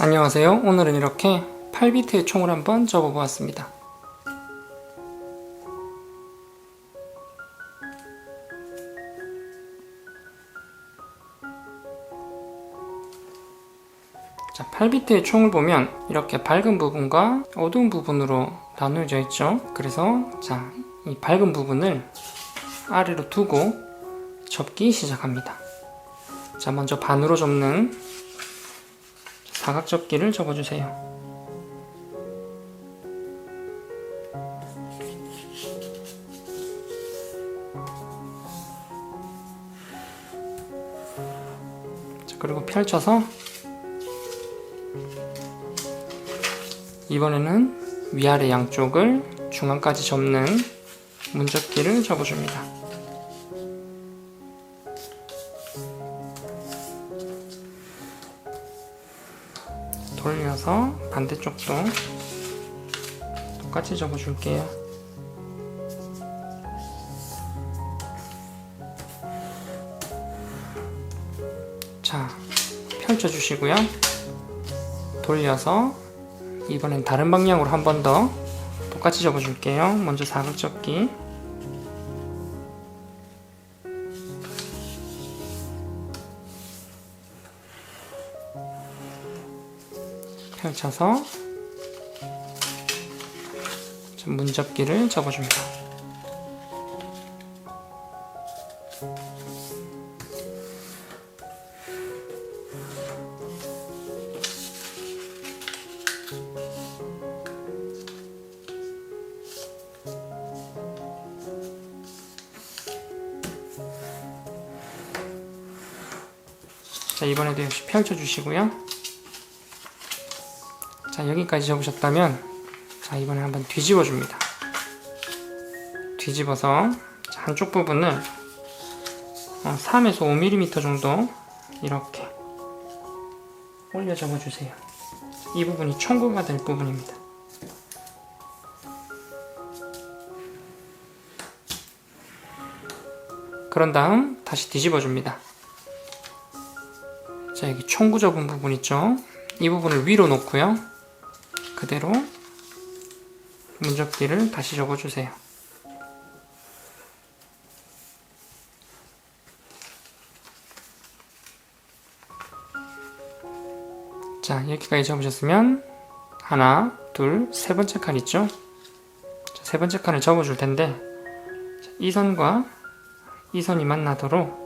안녕하세요. 오늘은 이렇게 8비트의 총을 한번 접어보았습니다. 자, 8비트의 총을 보면 이렇게 밝은 부분과 어두운 부분으로 나누어져 있죠. 그래서 자, 이 밝은 부분을 아래로 두고 접기 시작합니다. 자, 먼저 반으로 접는 사각 접기를 접어주세요. 자, 그리고 펼쳐서 이번에는 위아래 양쪽을 중앙까지 접는 문접기를 접어줍니다. 돌려서 반대쪽도 똑같이 접어줄게요. 자, 펼쳐주시고요. 돌려서 이번엔 다른 방향으로 한 번 더 똑같이 접어줄게요. 먼저 사각 접기. 펼쳐서 문접기를 접어줍니다. 자, 이번에도 역시 펼쳐주시고요. 자, 여기까지 접으셨다면, 자, 이번에 한번 뒤집어 줍니다. 뒤집어서, 자, 한쪽 부분을 어, 3에서 5mm 정도 이렇게 올려 접어주세요. 이 부분이 청구가 될 부분입니다. 그런 다음 다시 뒤집어 줍니다. 자, 여기 총구 접은 부분 있죠? 이 부분을 위로 놓고요. 그대로 문접기를 다시 접어주세요. 자, 여기까지 접으셨으면 하나, 둘, 세 번째 칸 있죠? 자, 세 번째 칸을 접어줄 텐데 자, 이 선과 이 선이 만나도록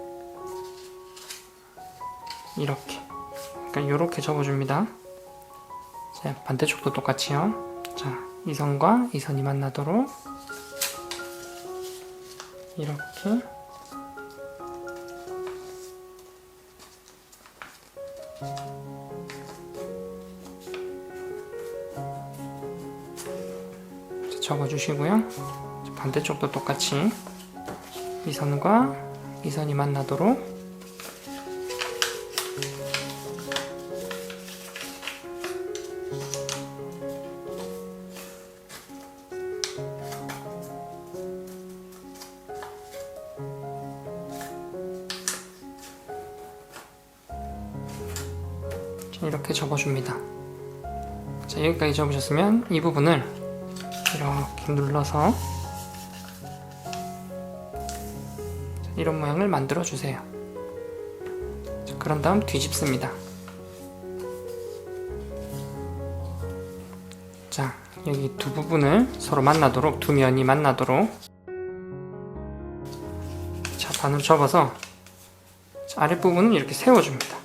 이렇게 그러니까 이렇게 접어줍니다. 자, 반대쪽도 똑같이요. 자, 이 선과 이 선이 만나도록 이렇게 자, 접어주시고요. 자, 반대쪽도 똑같이 이 선과 이 선이 만나도록 이렇게 접어줍니다. 자, 여기까지 접으셨으면 이 부분을 이렇게 눌러서 자, 이런 모양을 만들어 주세요. 자, 그런 다음 뒤집습니다. 자, 여기 두 부분을 서로 만나도록 두 면이 만나도록 자, 반을 접어서 자, 아랫부분은 이렇게 세워줍니다.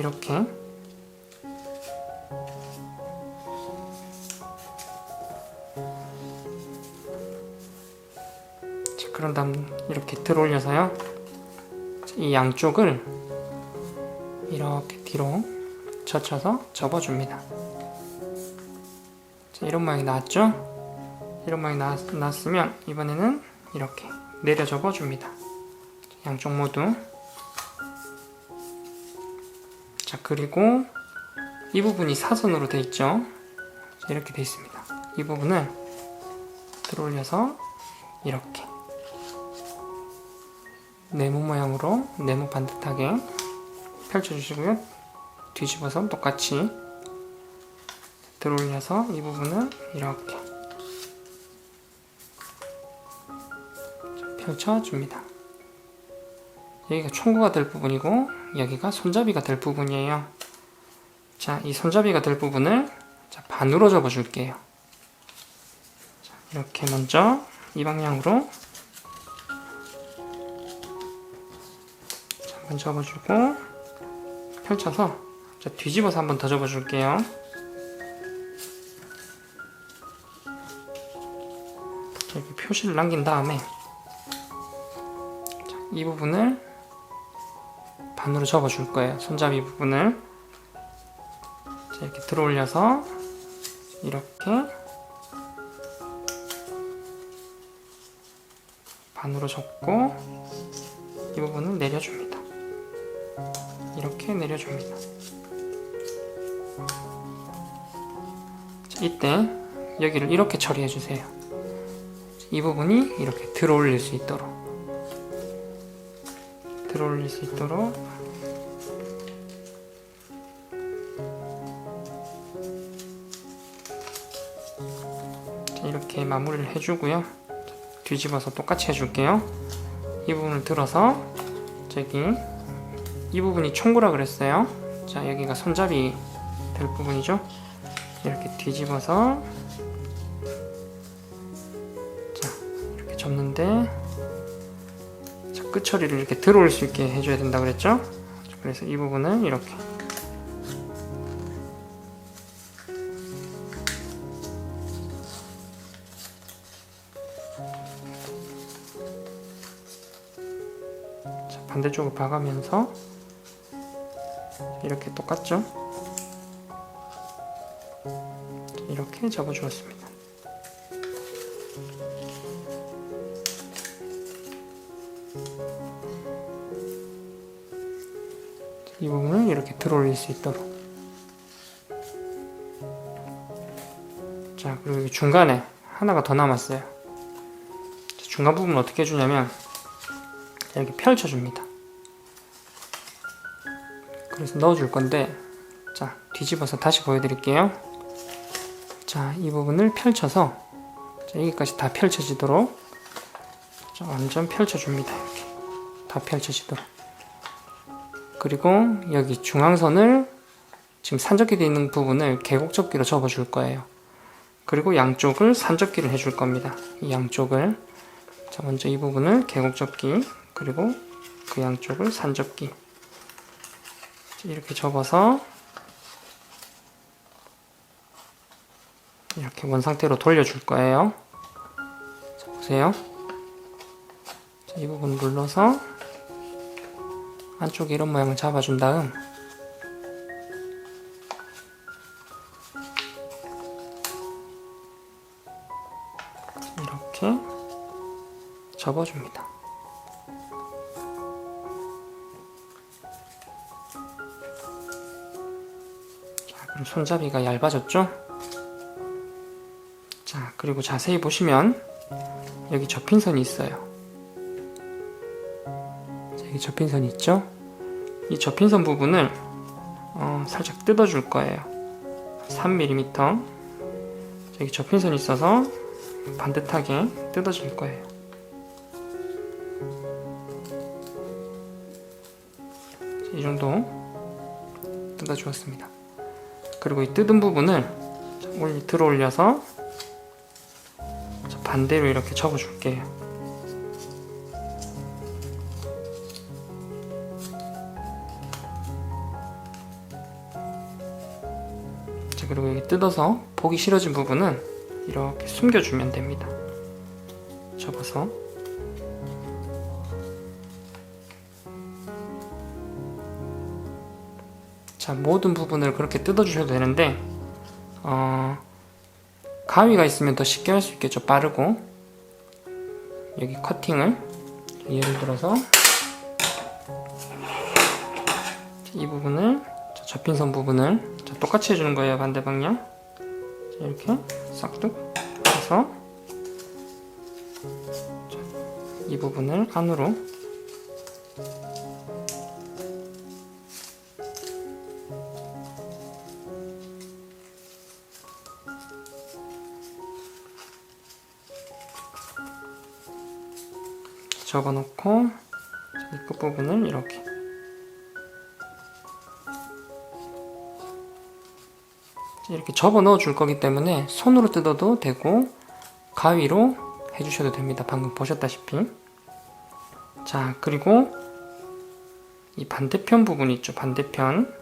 이렇게. 자, 그런 다음 이렇게 들어올려서요. 이 양쪽을 이렇게 뒤로 젖혀서 접어줍니다. 자, 이런 모양이 나왔죠? 이런 모양이 나왔, 나왔으면 이번에는 이렇게 내려 접어줍니다. 양쪽 모두 자 그리고 이 부분이 사선으로 돼 있죠 자, 이렇게 돼 있습니다 이 부분을 들어올려서 이렇게 네모 모양으로 네모 반듯하게 펼쳐주시고요. 뒤집어서 똑같이 들어올려서 이 부분을 이렇게 펼쳐줍니다. 여기가 총구가 될 부분이고 여기가 손잡이가 될 부분이에요. 자, 이 손잡이가 될 부분을 자, 반으로 접어줄게요. 자, 이렇게 먼저 이 방향으로 자, 한번 접어주고 펼쳐서 자, 뒤집어서 한번 더 접어줄게요. 자, 이렇게 표시를 남긴 다음에 자, 이 부분을 반으로 접어줄 거예요. 손잡이 부분을 자, 이렇게 들어 올려서 이렇게 반으로 접고 이 부분을 내려줍니다. 이렇게 내려줍니다. 자, 이때 여기를 이렇게 처리해 주세요. 이 부분이 이렇게 들어 올릴 수 있도록 들어올릴 수 있도록 자, 이렇게 마무리를 해주고요. 자, 뒤집어서 똑같이 해줄게요. 이 부분을 들어서 저기 이 부분이 총구라 그랬어요. 자 여기가 손잡이 될 부분이죠. 이렇게 뒤집어서 자 이렇게 접는데 자, 끝 처리를 이렇게 들어올 수 있게 해줘야 된다 그랬죠. 그래서 이 부분을 이렇게 자, 반대쪽을 봐가면서 이렇게 똑같죠? 이렇게 접어주었습니다. 이 부분을 이렇게 들어올릴 수 있도록. 자 그리고 중간에 하나가 더 남았어요. 중간 부분 어떻게 해주냐면 이렇게 펼쳐줍니다. 그래서 넣어줄 건데 자 뒤집어서 다시 보여드릴게요. 자 이 부분을 펼쳐서 자, 여기까지 다 펼쳐지도록 자, 완전 펼쳐줍니다 이렇게 다 펼쳐지도록. 그리고 여기 중앙선을 지금 산접기 되어 있는 부분을 계곡접기로 접어줄 거예요. 그리고 양쪽을 산접기를 해줄 겁니다. 이 양쪽을. 자 먼저 이 부분을 계곡접기 그리고 그 양쪽을 산접기. 이렇게 접어서 이렇게 원 상태로 돌려줄 거예요. 자, 보세요. 자, 이 부분 눌러서 안쪽에 이런 모양을 잡아준 다음 이렇게 접어줍니다. 그럼 손잡이가 얇아졌죠? 자, 그리고 자세히 보시면 여기 접힌 선이 있어요. 자, 여기 접힌 선이 있죠? 이 접힌 선 부분을 어, 살짝 뜯어줄 거예요. 3mm. 자, 여기 접힌 선이 있어서 반듯하게 뜯어줄 거예요. 자, 이 정도 뜯어주었습니다. 그리고 이 뜯은 부분을 들어 올려서 반대로 이렇게 접어줄게요. 뜯어서 보기 싫어진 부분은 이렇게 숨겨주면 됩니다. 접어서. 자 모든 부분을 그렇게 뜯어주셔도 되는데 어, 가위가 있으면 더 쉽게 할 수 있겠죠. 빠르고. 여기 커팅을 예를 들어서 이 부분을 자, 접힌 선 부분을 자, 똑같이 해주는 거예요 반대 방향. 자, 이렇게 싹둑 해서 자, 이 부분을 안으로. 접어놓고 이 끝부분을 이렇게. 이렇게 접어 넣어 줄 거기 때문에 손으로 뜯어도 되고 가위로 해주셔도 됩니다. 방금 보셨다시피. 자 그리고 이 반대편 부분 있죠. 반대편.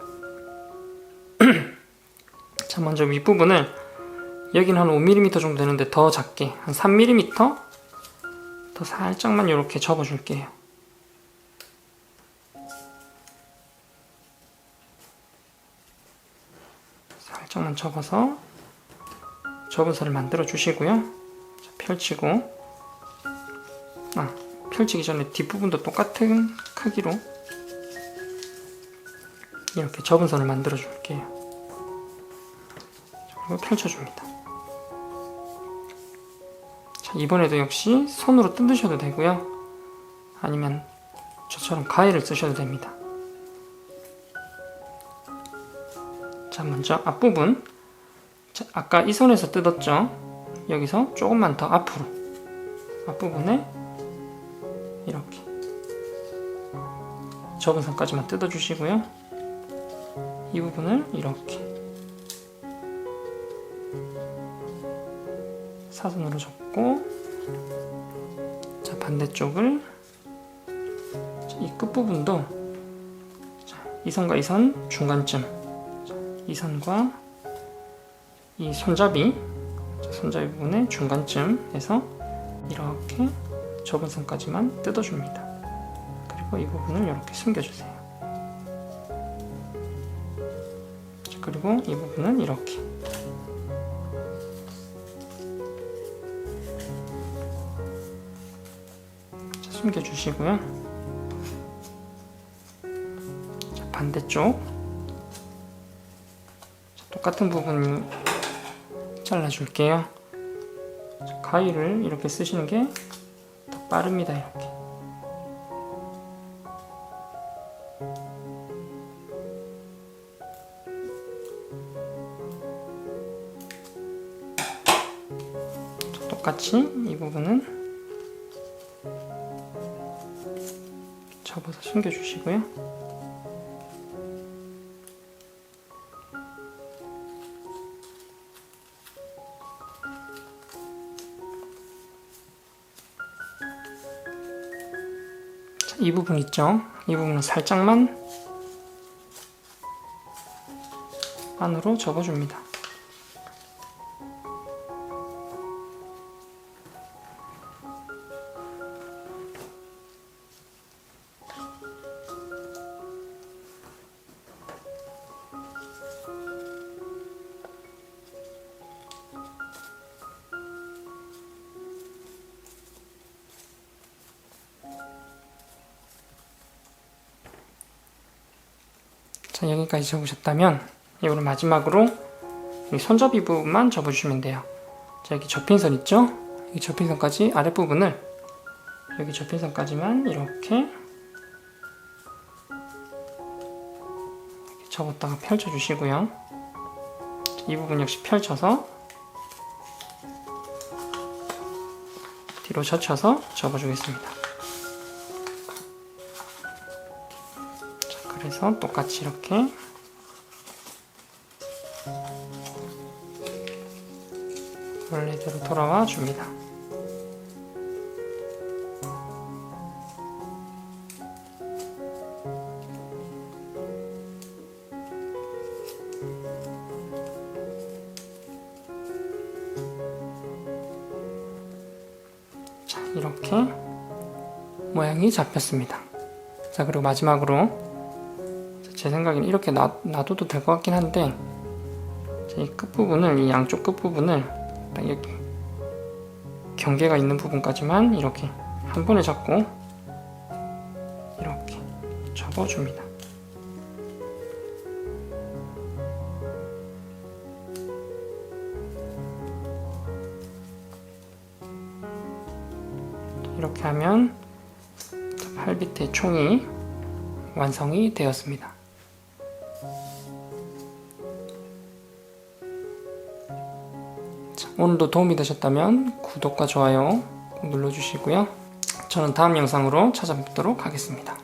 자 먼저 윗부분을 여기는 한 5mm 정도 되는데 더 작게 한 3mm 더 살짝만 이렇게 접어 줄게요 살짝만 접어서 접은선을 만들어 주시고요 자, 펼치고 아 펼치기 전에 뒷부분도 똑같은 크기로 이렇게 접은 선을 만들어 줄게요. 자, 그리고 펼쳐줍니다. 자, 이번에도 역시 손으로 뜯으셔도 되고요. 아니면 저처럼 가위를 쓰셔도 됩니다. 자, 먼저 앞부분. 자, 아까 이 선에서 뜯었죠? 여기서 조금만 더 앞으로. 앞부분에 이렇게 접은 선까지만 뜯어주시고요. 이 부분을 이렇게 사선으로 접고 자 반대쪽을 이 끝부분도 자, 이 선과 이 선 중간쯤 자, 이 선과 이 손잡이 자, 손잡이 부분의 중간쯤에서 이렇게 접은 선까지만 뜯어줍니다. 그리고 이 부분을 이렇게 숨겨주세요. 그리고 이 부분은 이렇게 자, 숨겨주시고요 자, 반대쪽 자, 똑같은 부분 잘라줄게요 자, 가위를 이렇게 쓰시는 게 더 빠릅니다 이렇게 똑같이 이 부분은 접어서 숨겨주시고요. 부분 있죠? 이 부분은 살짝만 안으로 접어줍니다. 자 여기까지 접으셨다면 이거를 마지막으로 이 손잡이 부분만 접어주시면 돼요. 자 여기 접힌 선 있죠? 이 접힌 선까지 아랫부분을 여기 접힌 선까지만 이렇게, 이렇게 접었다가 펼쳐주시고요. 이 부분 역시 펼쳐서 뒤로 젖혀서 접어주겠습니다 그래서 똑같이 이렇게 원래대로 돌아와 줍니다. 자, 이렇게 모양이 잡혔습니다. 자, 그리고 마지막으로 제 생각에는 이렇게 놔, 놔둬도 될 것 같긴 한데 이 끝부분을 이 양쪽 끝부분을 딱 여기 경계가 있는 부분까지만 이렇게 한 번에 잡고 이렇게 접어줍니다. 이렇게 하면 팔 밑에 총이 완성이 되었습니다. 오늘도 도움이 되셨다면 구독과 좋아요 꼭 눌러주시고요. 저는 다음 영상으로 찾아뵙도록 하겠습니다.